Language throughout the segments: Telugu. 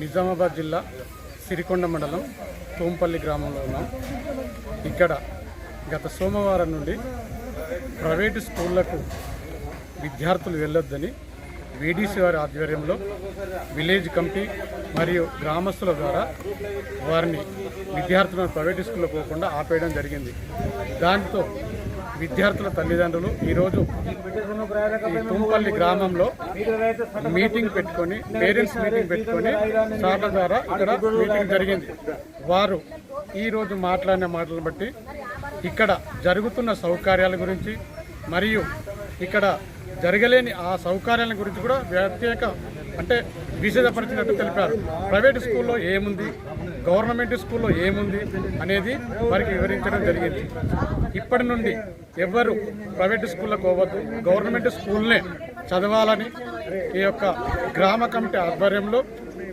నిజామాబాద్ జిల్లా సిరికొండ మండలం తోంపల్లి గ్రామంలో ఉన్నాం. ఇక్కడ గత సోమవారం నుండి ప్రైవేటు స్కూళ్ళకు విద్యార్థులు వెళ్ళొద్దని వీడీసీ వారి ఆధ్వర్యంలో విలేజ్ కమిటీ మరియు గ్రామస్తుల ద్వారా వారిని విద్యార్థులను ప్రైవేట్ స్కూల్లో పోకుండా ఆపేయడం జరిగింది. దాంతో విద్యార్థుల తల్లిదండ్రులు ఈరోజు తుంపల్లి గ్రామంలో మీటింగ్ పెట్టుకొని పేరెంట్స్ మీటింగ్ పెట్టుకొని సార్ల ద్వారా ఇక్కడ మీటింగ్ జరిగింది. వారు ఈరోజు మాట్లాడిన మాటలను బట్టి ఇక్కడ జరుగుతున్న సౌకర్యాల గురించి మరియు ఇక్కడ జరగలేని ఆ సౌకర్యాల గురించి కూడా ప్రత్యేక అంటే విశదపరిచినట్టు తెలిపారు. ప్రైవేట్ స్కూల్లో ఏముంది? గవర్నమెంట్ స్కూల్లో ఏముంది అనేది వారికి వివరించడం జరిగింది. ఇప్పటి నుండి ఎవ్వరు ప్రైవేట్ స్కూళ్ళకు పోవద్దు. గవర్నమెంట్ స్కూల్నే చదవాలని ఈ యొక్క గ్రామ కమిటీ ఆధ్వర్యంలో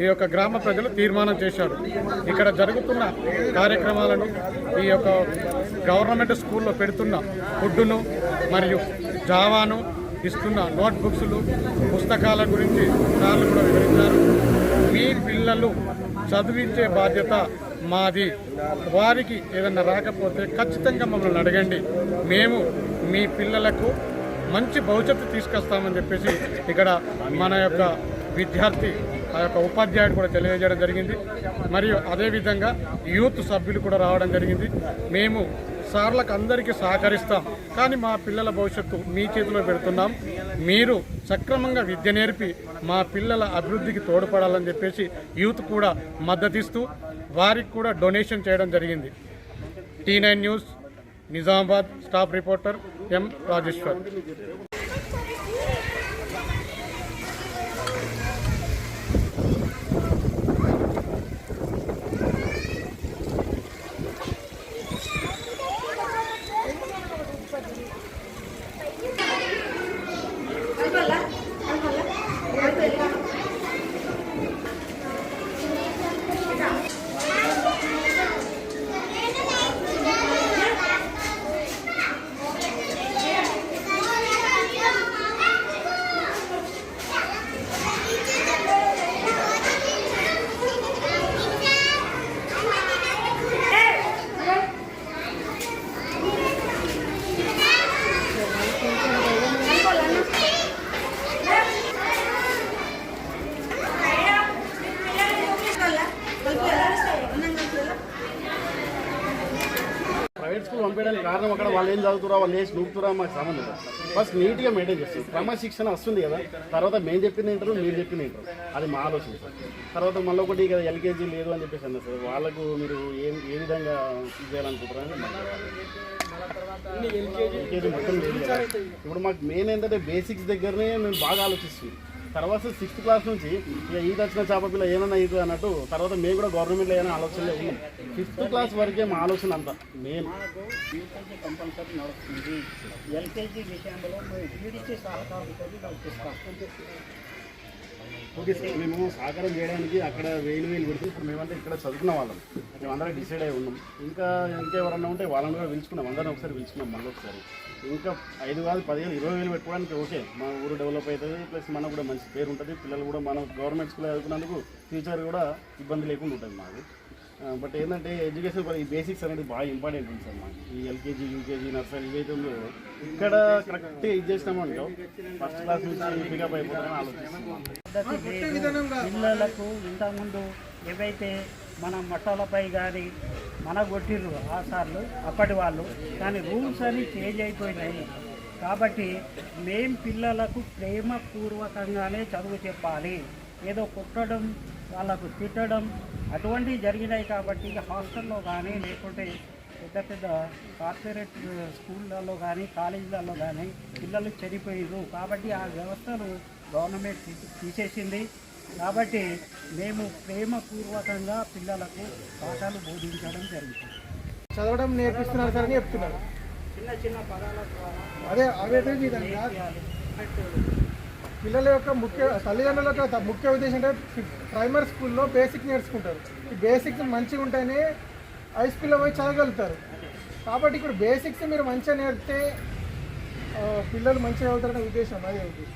ఈ యొక్క గ్రామ ప్రజలు తీర్మానం చేశారు. ఇక్కడ జరుగుతున్న కార్యక్రమాలను ఈ యొక్క గవర్నమెంట్ స్కూల్లో పెడుతున్న ఫుడ్డును మరియు జావాను ఇస్తున్న నోట్బుక్స్లు పుస్తకాల గురించి సార్లు కూడా వివరించారు. మీ పిల్లలు చదివించే బాధ్యత మాది. వారికి ఏదన్నా రాకపోతే ఖచ్చితంగా మమ్మల్ని అడగండి. మేము మీ పిల్లలకు మంచి భవిష్యత్తు తీసుకొస్తామని చెప్పేసి ఇక్కడ మన యొక్క విద్యార్థి ఆ యొక్క ఉపాధ్యాయుడు కూడా తెలియజేయడం జరిగింది. మరియు అదేవిధంగా యూత్ సభ్యులు కూడా రావడం జరిగింది. మేము సార్లకు అందరికీ సహకరిస్తాం. కానీ మా పిల్లల భవిష్యత్తు మీ చేతిలో పెడుతున్నాం. మీరు సక్రమంగా విద్య నేర్పి మా పిల్లల అభివృద్ధికి తోడ్పడాలని చెప్పేసి యూత్ కూడా మద్దతిస్తూ వారికి కూడా డొనేషన్ చేయడం జరిగింది. T nine news Nizamabad staff reporter M Rajeshwar. Private school పంపించడానికి కారణం అక్కడ వాళ్ళు ఏం చదువుతురా వాళ్ళు వేసి నూపుతురా మాకు సంబంధం లేదు. ఫస్ట్ నీట్గా మెయింటైన్ చేస్తుంది. క్రమశిక్షణ వస్తుంది కదా. తర్వాత మేము చెప్పింది ఏంటారు మీరు చెప్పింది ఏంటారు అది మా ఆలోచన సార్. తర్వాత మళ్ళీ ఒకటి కదా ఎల్కేజీ లేదు అని చెప్పేసి అన్నారు సార్. వాళ్ళకు మీరు ఏం ఏ విధంగా ఇది చేయాలనుకుంటారని ఎల్కేజీ మొత్తం లేదు. ఇప్పుడు మాకు మెయిన్ ఏంటంటే బేసిక్స్ దగ్గరనే మేము బాగా ఆలోచిస్తుంది తర్వాత సిక్స్త్ క్లాస్ నుంచి ఇక ఈత వచ్చిన చేప పిల్ల ఏమన్నా ఇది అన్నట్టు తర్వాత మేము కూడా గవర్నమెంట్లో ఏమైనా ఆలోచనలో ఉన్నాం ఫిఫ్త్ క్లాస్ వరకే మా ఆలోచన అంతా మెయిన్ బీపీజీ కంపల్సరీ నడుస్తుంది. ఎల్కేజీ విషయంలో మేము నడిపిస్తాం. ఓకే సార్ మేము సహకారం చేయడానికి అక్కడ వేలు వేలు పెడితే ఇప్పుడు మేమంటే ఇక్కడ చదువుకున్న వాళ్ళం. మేము అందరం డిసైడ్ అయి ఉన్నాం. ఇంకా ఇంకెవరన్నా ఉంటే వాళ్ళని కూడా పిలుచుకున్నాం. అందరం ఒకసారి పిలుచుకున్నాం మళ్ళీ ఒకసారి ఇంకా ఐదు కాదు పదివేలు ఇరవై వేలు పెట్టుకోవడానికి ఓకే. మా ఊరు డెవలప్ అవుతుంది ప్లస్ మనకు కూడా మంచి పేరు ఉంటుంది. పిల్లలు కూడా మనం గవర్నమెంట్ స్కూల్లో చదువుకున్నందుకు ఫ్యూచర్ కూడా ఇబ్బంది లేకుండా ఉంటుంది మాకు. బట్ ఏంటంటే ఎడ్యుకేషన్ ఈ బేసిక్స్ అనేది బాగా ఇంపార్టెంట్ ఉంది సార్ మాకు. ఈ ఎల్కేజీ యూకేజీ నర్సరీ ఏదైతే ఉందో ఇక్కడ కరెక్ట్గా ఇది చేసినామంటే ఫస్ట్ క్లాస్ నుంచి పికప్ అయిపోతామని ఆలోచిస్తున్నాం. పిల్లలకు ఇంతకుముందు ఏవైతే మన మఠాలపై కానీ మన కొట్టిర్రు ఆ సార్లు అప్పటి వాళ్ళు. కానీ రూల్స్ అని చేంజ్ అయిపోయినాయి. కాబట్టి మేం పిల్లలకు ప్రేమపూర్వకంగానే చదువు చెప్పాలి. ఏదో కుట్టడం వాళ్ళకు తిట్టడం అటువంటివి జరిగినాయి కాబట్టి హాస్టల్లో కానీ లేకుంటే పెద్ద పెద్ద కార్పొరేట్ స్కూళ్ళల్లో కానీ కాలేజీలలో కానీ పిల్లలు చనిపోయారు కాబట్టి ఆ వ్యవస్థను గవర్నమెంట్ తీసేసింది. కాబట్టి మేము ప్రేమపూర్వకంగా పిల్లలకు పాఠాలు బోధించడం జరుగుతుంది. చదవడం నేర్పిస్తున్నారు సార్ అని చెప్తున్నారు. చిన్న చిన్న పదాల ద్వారా అదే విధంగా పిల్లల యొక్క ముఖ్య తల్లిదండ్రుల యొక్క ముఖ్య ఉద్దేశం అంటే ప్రైమరీ స్కూల్లో బేసిక్ నేర్చుకుంటారు. ఈ బేసిక్స్ మంచిగా ఉంటేనే హై స్కూల్లో పోయి చదవగలుగుతారు. కాబట్టి ఇప్పుడు బేసిక్స్ మీరు మంచిగా నేర్పితే పిల్లలు మంచిగా అవుతారనే ఉద్దేశం అదే ఉద్దేశం.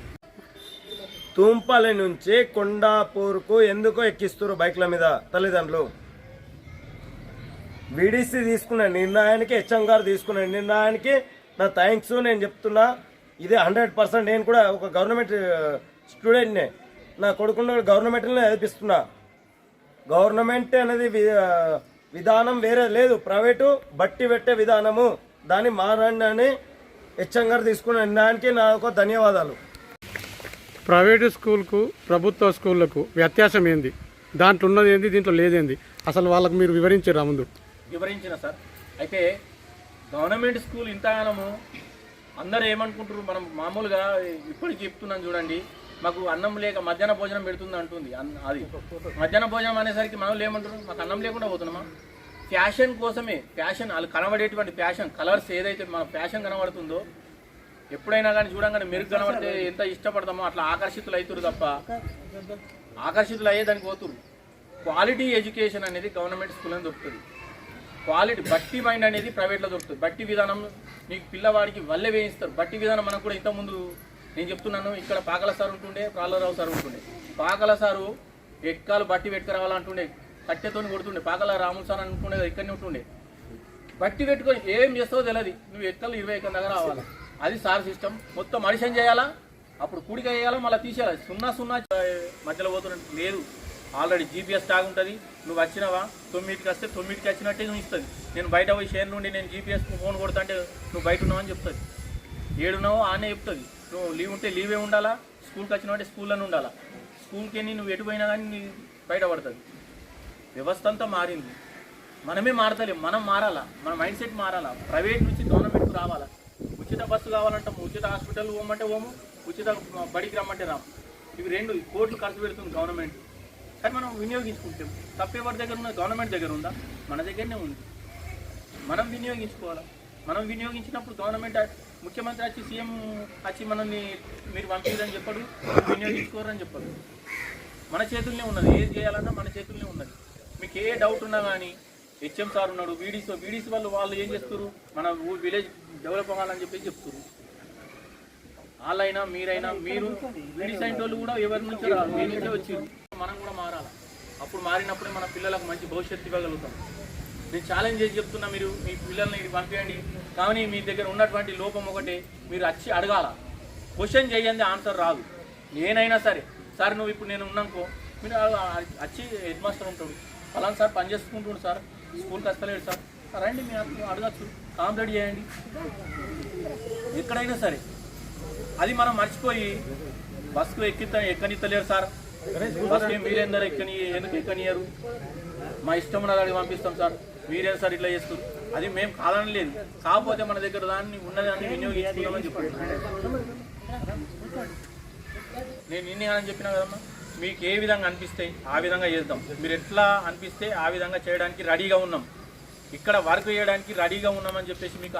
తూంపల్లి నుంచి కొండాపూర్కు ఎందుకు ఎక్కిస్తారు బైక్ల మీద తల్లిదండ్రులు. విడిసి తీసుకున్న నిర్ణయానికి హెచ్ఎం గారు తీసుకున్న నిర్ణయానికి నా థ్యాంక్స్ నేను చెప్తున్నా ఇది హండ్రెడ్ పర్సెంట్ నేను కూడా ఒక గవర్నమెంట్ స్టూడెంట్నే. నా కొడుకున్న గవర్నమెంట్నే చదివిస్తున్నా గవర్నమెంట్ అనేది విధానం వేరే లేదు. ప్రైవేటు బట్టి పెట్టే విధానము. దాన్ని మారండి అని హెచ్ఎం గారు తీసుకున్న నిర్ణయానికి నాకు ధన్యవాదాలు. ప్రైవేటు స్కూల్కు ప్రభుత్వ స్కూళ్ళకు వ్యత్యాసం ఏంది? దాంట్లో ఉన్నది ఏంది దీంట్లో లేదేంది అసలు వాళ్ళకు మీరు వివరించారా ముందు? వివరించిన సార్. అయితే గవర్నమెంట్ స్కూల్ ఇంతగానము అందరూ ఏమనుకుంటారు మనం మామూలుగా ఇప్పటికి చెప్తున్నాం చూడండి. మాకు అన్నం లేక మధ్యాహ్న భోజనం పెడుతుంది అంటుంది. అది. మధ్యాహ్న భోజనం అనేసరికి మనం ఏమంటారు మాకు అన్నం లేకుండా పోతున్నామా? ఫ్యాషన్ కోసమే ఫ్యాషన్ వాళ్ళు కనబడేటువంటి ఫ్యాషన్ కలర్స్ ఏదైతే మన ఫ్యాషన్ కనబడుతుందో ఎప్పుడైనా కానీ చూడంగానే మెరుగు కనబడితే ఎంత ఇష్టపడతామో అట్లా ఆకర్షితులు అవుతారు తప్ప. ఆకర్షితులు అయ్యే దానికి పోతురు క్వాలిటీ ఎడ్యుకేషన్ అనేది గవర్నమెంట్ స్కూల్లో దొరుకుతుంది. క్వాలిటీ బట్టి మైండ్ అనేది ప్రైవేట్లో దొరుకుతుంది. బట్టి విధానం మీకు పిల్లవాడికి వల్లె వేయిస్తారు. బట్టి విధానం మనకు కూడా ఇంతకుముందు నేను చెప్తున్నాను ఇక్కడ పాకల సార్ ఉంటుండే ప్రాలరావు సార్ ఉంటుండే. పాకల సారు ఎక్కాలు బట్టి పెట్టుకురావాలంటుండే కట్టెతోని కొడుతుండే. పాకల రాములు సార్ అనుకుండే ఇక్కడనే ఉంటుండే. బట్టి పెట్టుకొని ఏం చేస్తావో తెలియదు నువ్వు ఎక్కలు ఇరవై ఎక్కడ దగ్గర రావాలి. అది సార్ సిస్టమ్ మొత్తం అడిషన్ చేయాలా? అప్పుడు కూడిక చేయాలా? మళ్ళీ తీసేయాలి? సున్నా సున్నా మధ్యలో పోతున్నట్టు లేదు. ఆల్రెడీ జీపీఎస్ ట్యాగ్ ఉంటుంది. నువ్వు వచ్చినావా? తొమ్మిదికి వస్తే తొమ్మిదికి వచ్చినట్టే నువ్వు ఇస్తుంది. నేను బయట పోయి షేర్ నుండి నేను జీపీఎస్ ఫోన్ కొడుతుంటే నువ్వు బయట ఉన్నావు అని చెప్తుంది. ఏడున్నావో ఆనే చెప్తుంది. నువ్వు లీవ్ ఉంటే లీవే ఉండాలా? స్కూల్కి వచ్చినావు అంటే స్కూల్లోనే ఉండాలా? స్కూల్కి వెళ్ళి నువ్వు ఎటు పోయినా కానీ బయట బయటపడుతుంది వ్యవస్థ అంతా మారింది. మనమే మారతలేం. మనం మారాలా? మన మైండ్ సెట్ మారాలా? ప్రైవేట్ నుంచి గవర్నమెంట్కి రావాలా? ఉచిత బస్సు కావాలంటాము ఉచిత హాస్పిటల్ పోమంటే పోము ఉచిత బడికి రమ్మంటే రాము. ఇవి రెండు కోట్లు ఖర్చు పెడుతుంది గవర్నమెంట్. కానీ మనం వినియోగించుకుంటాం. తప్పేవారి దగ్గర ఉన్న గవర్నమెంట్ దగ్గర ఉందా? మన దగ్గరనే ఉంది. మనం వినియోగించుకోవాలా? మనం వినియోగించినప్పుడు గవర్నమెంట్ ముఖ్యమంత్రి వచ్చి సీఎం వచ్చి మనల్ని మీరు పంపించదని చెప్పడు వినియోగించుకోరని చెప్పడు. మన చేతుల్లోనే ఉన్నది. ఏది చేయాలన్నా మన చేతుల్లోనే ఉన్నది. మీకు ఏ డౌట్ ఉన్నా కానీ హెచ్ఎం సార్ ఉన్నాడు వీడీస్ వీడీస్ వాళ్ళు వాళ్ళు ఏం చేస్తారు మన ఊ- విలేజ్ డెవలప్ అవ్వాలని చెప్పేసి చెప్తారు వాళ్ళైనా మీరైనా మీరు వీడీస్ అయిన వాళ్ళు కూడా ఎవరి నుంచి రాదు మీ నుంచే వచ్చారు మనం కూడా మారాలి? అప్పుడు మారినప్పుడే మన పిల్లలకు మంచి భవిష్యత్తు ఇవ్వగలుగుతాం. నేను ఛాలెంజ్ చేసి చెప్తున్నా మీరు మీ పిల్లల్ని ఇది పంపించండి కానీ మీ దగ్గర ఉన్నటువంటి లోపం ఒకటే మీరు వచ్చి అడగాల. క్వశ్చన్ చేయండి ఆన్సర్ రాదు. నేనైనా సరే సార్ నువ్వు ఇప్పుడు నేను ఉన్నానుకో మీరు వచ్చి హెడ్ మాస్టర్ ఉంటాడు. ఫలానా సార్ పని చేసుకుంటుండు సార్. స్కూల్కి వస్తలేడు సార్. రండి మీరు అడగచ్చు. కాంప్లీట్ చేయండి. ఎక్కడైనా సరే. అది మనం మర్చిపోయి బస్సుకు ఎక్కిత ఎక్కనిత్తలేరు సార్. బస్సు మీరేందరూ ఎక్కని ఎందుకు ఎక్కనియరు మా ఇష్టం ఉన్నదానికి పంపిస్తాం సార్. మీరేం సార్ ఇట్లా చేస్తారు అది మేము కాదని లేదు. కాకపోతే మన దగ్గర దాన్ని ఉన్నదాన్ని వినియోగించుకుందామని చెప్పండి నేను నిన్నే అని చెప్పినా కదమ్మా? మీకు ఏ విధంగా అనిపిస్తే ఆ విధంగా చేద్దాం. మీరు ఎట్లా అనిపిస్తే ఆ విధంగా చేయడానికి రెడీగా ఉన్నాం. ఇక్కడ వర్క్ చేయడానికి రెడీగా ఉన్నామని చెప్పేసి మీకు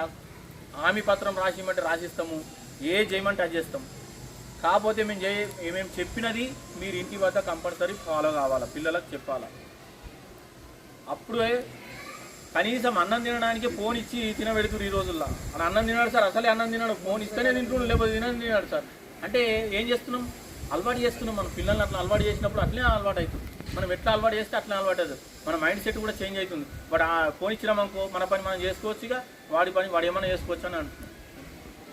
హామీ పత్రం రాసిమంటే రాసిస్తాము. ఏ చేయమంటే అది చేస్తాం. కాకపోతే మేము చే మేము చెప్పినది మీరు ఇంటి వద్ద కంపల్సరీ ఫాలో కావాలా పిల్లలకు చెప్పాలా. అప్పుడే కనీసం అన్నం తినడానికి ఫోన్ ఇచ్చి తినబెడుతురు ఈ రోజుల్లో. మన అన్నం తినాడు సార్ అసలే అన్నం తినడు. ఫోన్ ఇస్తేనే తింటున్నాడు లేకపోతే తినని తినాడు సార్. అంటే ఏం చేస్తున్నాం? అలవాటు చేస్తున్నాం మన. పిల్లల్ని అట్లా అలవాటు చేసినప్పుడు అట్లే అలవాటు అవుతుంది. మనం ఎట్లా అలవాటు చేస్తే అట్లా అలవాటు అవుతుంది. మన మైండ్ సెట్ కూడా చేంజ్ అవుతుంది. బట్ ఆ ఫోన్ ఇచ్చినామనుకో మన పని మనం చేసుకోవచ్చు ఇక వాడి పని వాడు ఏమైనా చేసుకోవచ్చు అని అంటున్నాం.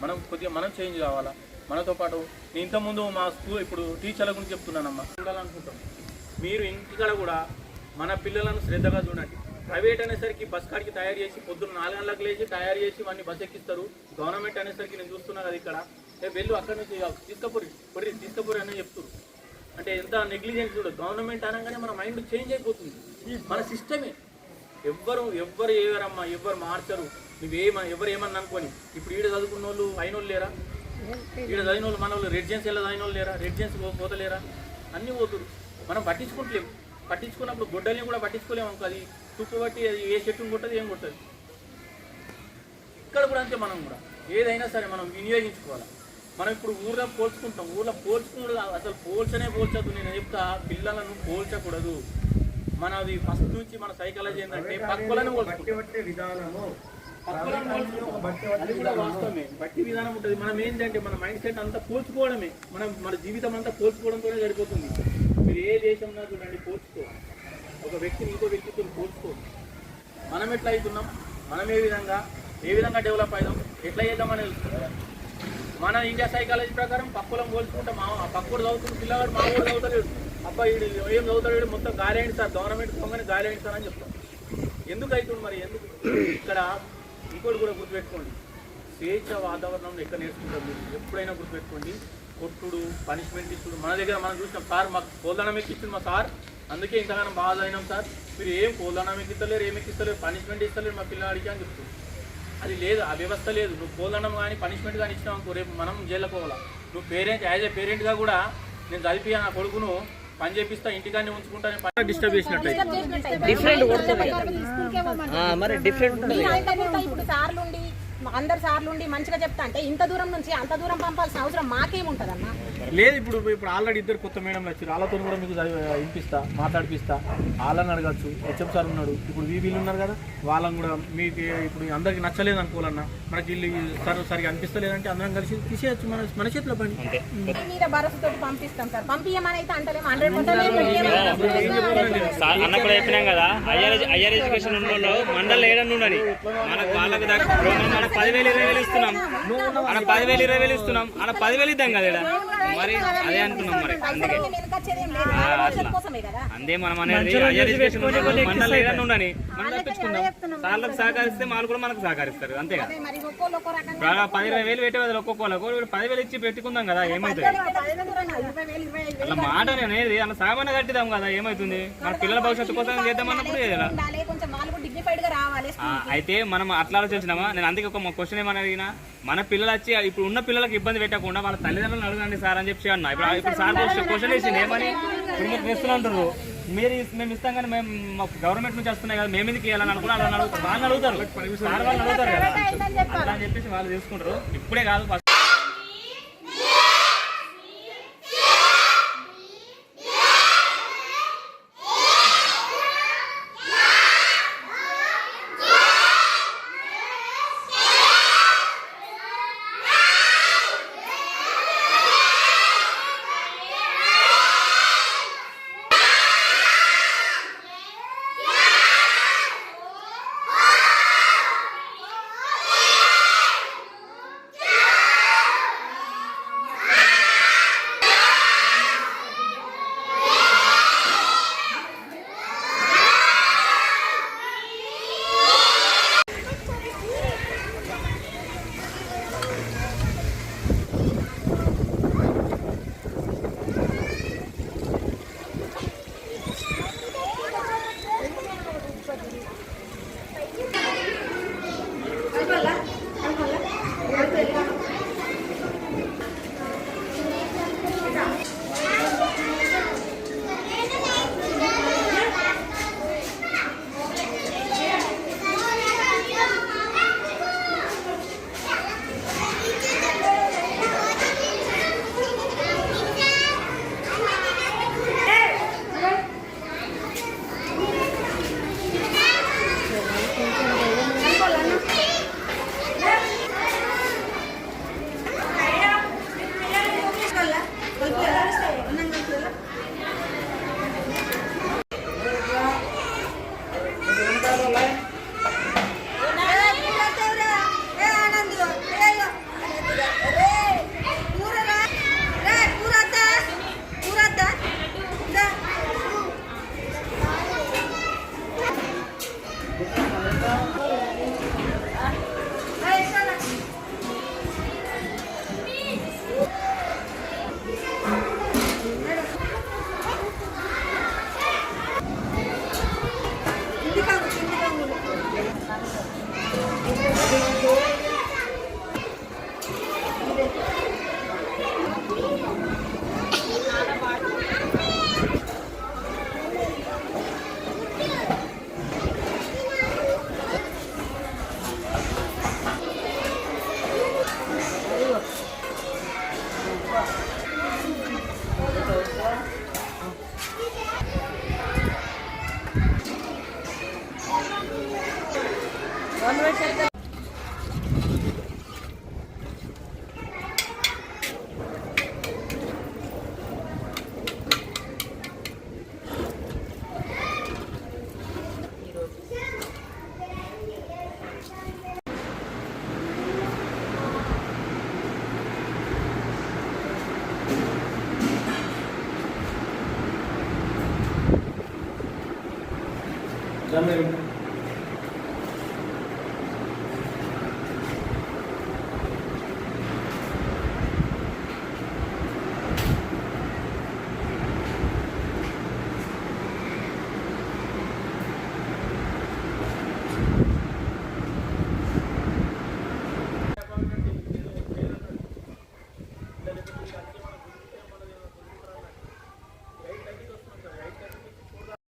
మనం కొద్దిగా మనం చేంజ్ కావాలా? మనతో పాటు నేను ఇంతకుముందు మా స్కూల్ ఇప్పుడు టీచర్ల గురించి చెప్తున్నానమ్మా. చూడాలనుకుంటాం మీరు ఇంటికాడ కూడా మన పిల్లలను శ్రద్ధగా చూడండి. ప్రైవేట్ అనేసరికి బస్ కాడికి తయారు చేసి పొద్దున్న నాలుగు గంటలకు లేచి తయారు చేసి వాడిని బస్ ఎక్కిస్తారు. గవర్నమెంట్ అనేసరికి నేను చూస్తున్నా కదా ఇక్కడ. వెళ్ళు అక్కడి నుంచి తీసుకపోరి పొరి తీసుకపోరి అని చెప్తారు అంటే ఎంత నెగ్లిజెన్స్ చూడు గవర్నమెంట్ అనగానే మన మైండ్ చేంజ్ అయిపోతుంది. మన సిస్టమే ఎవ్వరు ఎవ్వరు ఏవరమ్మా ఎవ్వరు మార్చరు. నువ్వేమ ఎవరు ఏమన్నా అనుకోని ఇప్పుడు ఈడ చదువుకున్న వాళ్ళు అయిన వాళ్ళు లేరా? ఈడ చదివిన వాళ్ళు మన వాళ్ళు రెడ్జెన్స్ ఎలా చదివిన వాళ్ళు లేరా? రెడ్జెన్స్ పోతలేరా? అన్నీ పోతురు మనం పట్టించుకుంటలేము పట్టించుకున్నప్పుడు గొడ్డల్ని కూడా పట్టించుకోలేము అనుకో అది తుప్పు బట్టి అది ఏ చెట్టును కొట్టదు ఏం కొట్టదు. ఇక్కడ కూడా అంతే మనం కూడా. ఏదైనా సరే మనం వినియోగించుకోవాలి. మనం ఇప్పుడు ఊర్లో పోల్చుకుంటాం. ఊర్లో పోల్చుకున్నాడు అసలు పోల్చనే పోల్చదు నేను చెప్తా పిల్లలను పోల్చకూడదు. మనది ఫస్ట్ నుంచి మన సైకాలజీ ఏంటంటే పక్కలను అది కూడా వాస్తవమే. బట్టి విధానం ఉంటుంది. మనం ఏంటంటే మన మైండ్ సెట్ అంతా పోల్చుకోవడమే. మనం మన జీవితం అంతా పోల్చుకోవడంతోనే సరిపోతుంది. మీరు ఏ దేశంలో చూడండి పోల్చుకో. ఒక వ్యక్తిని ఇంకో వ్యక్తితో పోల్చుకో. మనం ఎట్లా అవుతున్నాం? మనం ఏ విధంగా ఏ విధంగా డెవలప్ అవుదాం? ఎట్లా చేద్దామని తెలుస్తుంది మన ఇండియా సైకాలజీ ప్రకారం పక్కులం పోల్చుకుంటే మా పక్కుడు చదువుతున్న పిల్లవాడు మా ఊరు చదువుతలేడు. అబ్బాయి వీడు ఏం చదువుతాడు మొత్తం గాలేండి సార్ గవర్నమెంట్ పొంగని గాలేండి సార్ అని చెప్తాం ఎందుకు అవుతుంది మరి? ఎందుకు? ఇక్కడ ఇంకోటి కూడా గుర్తుపెట్టుకోండి. స్వేచ్ఛ వాతావరణంలో ఎక్కడ నేర్చుకుంటారు మీరు? ఎప్పుడైనా గుర్తుపెట్టుకోండి. కొట్టుడు పనిష్మెంట్ ఇచ్చుడు. మన దగ్గర మనం చూసినాం సార్ మాకు కోదనం ఎక్కిస్తుంది మా సార్. అందుకే ఇంతగానం బాధ అయినాం సార్. మీరు ఏం కోదనం ఎక్కిస్తలేరు ఏం ఎక్కిస్తలేరు పనిష్మెంట్ ఇస్తలేరు మా పిల్లవాడికి అని చెప్తున్నారు. అది లేదు ఆ వ్యవస్థ లేదు. నువ్వు కోల్దనం కానీ పనిష్మెంట్ కానీ ఇచ్చినావు అనుకో రేపు మనం జైల్లో పోవాలా? నువ్వు పేరెంట్ యాజ్ ఏ పేరెంట్గా కూడా నేను చదివి నా కొడుకును పని చేపిస్తా ఇంటికాన్ని ఉంచుకుంటా డిస్టర్బ్ చేసినట్టు డిఫరెంట్ మరి డిఫరెంట్ ఇప్పుడు సార్లు ఉండి అందరు సార్లు ఉండి మంచిగా చెప్తా అంటే ఇంత దూరం నుంచి అంత దూరం పంపాల్సిన అవసరం మాకేముంటది అన్న లేదు ఇప్పుడు ఇప్పుడు ఆల్రెడీ ఇద్దరు కొత్త మేడం వచ్చారు వాళ్ళతో కూడా మీకు వినిపిస్తా మాట్లాడిపిస్తా. వాళ్ళని అడగచ్చు హెచ్ఎం సార్ ఉన్నాడు. ఇప్పుడు వీళ్ళు ఉన్నారు కదా వాళ్ళని కూడా మీకు ఇప్పుడు అందరికి నచ్చలేదు అనుకోవాలన్నా మనకి వీళ్ళు సార్ సరిగా అనిపిస్తలేదంటే అందరం కలిసి తీసేయచ్చు మన మన చేతిలో పని. మీ మీద భరోసాతో పంపిస్తాం సార్. పంపించమని అయితే అంటలేము. హండ్రెడ్ సార్ అన్న కూడా చెప్పినాం కదా హయ్యర్ హయ్యర్ ఎడ్యుకేషన్ ఉన్న మండలి ఏడన్నా ఉండని మనకు వాళ్ళకి పదివేలు ఇరవై వేలు ఇస్తున్నాం. పదివేలు ఇరవై వేలు ఇస్తున్నాం. పదివేలు ఇద్దాం కదా. మరి అదే అనుకున్నాం మరి. అట్లా. అందే మనం అనేది మండలి ఏడన్నా ఉండని మనం తప్పించుకుందాం సార్లకు సహకరిస్తే వాళ్ళు కూడా మనకు సహకరిస్తారు. అంతే కదా. పది ఇరవై వేలు పెట్టే బదులు ఒక్కొక్కలకు ఇప్పుడు పదివేలు ఇచ్చి పెట్టుకుందాం కదా ఏమవుతుంది అట్లా మాట అనేది అలా సామాన్య కట్టిదాం కదా ఏమవుతుంది మన పిల్లల భవిష్యత్తు కోసం చేద్దామన్నప్పుడు చేయాలి? అయితే మనం అట్లా ఆలోచించినామా? నేను అందుకే ఒక క్వశ్చన్ ఏమని అడిగినా మన పిల్లలు వచ్చి ఇప్పుడు ఉన్న పిల్లలకు ఇబ్బంది పెట్టకుండా వాళ్ళ తల్లిదండ్రులను అడగండి సార్ అని చెప్పి అన్న. ఇప్పుడు ఇప్పుడు సార్ క్వశ్చన్ వేసింది ఏమని? ఇప్పుడు మీరు తెస్తున్నారు మీరు మేము ఇస్తాం కానీ మేము గవర్నమెంట్ నుంచి వస్తున్నాయి కదా మేము ఎందుకు ఇవ్వాలని అనుకున్నా వాళ్ళని అడుగుతారు. వాళ్ళని అడుగుతారు. సార్ వాళ్ళని అడుగుతారు కదా. అట్లా అని చెప్పేసి వాళ్ళు తీసుకుంటారు ఇప్పుడే కాదు 咱们.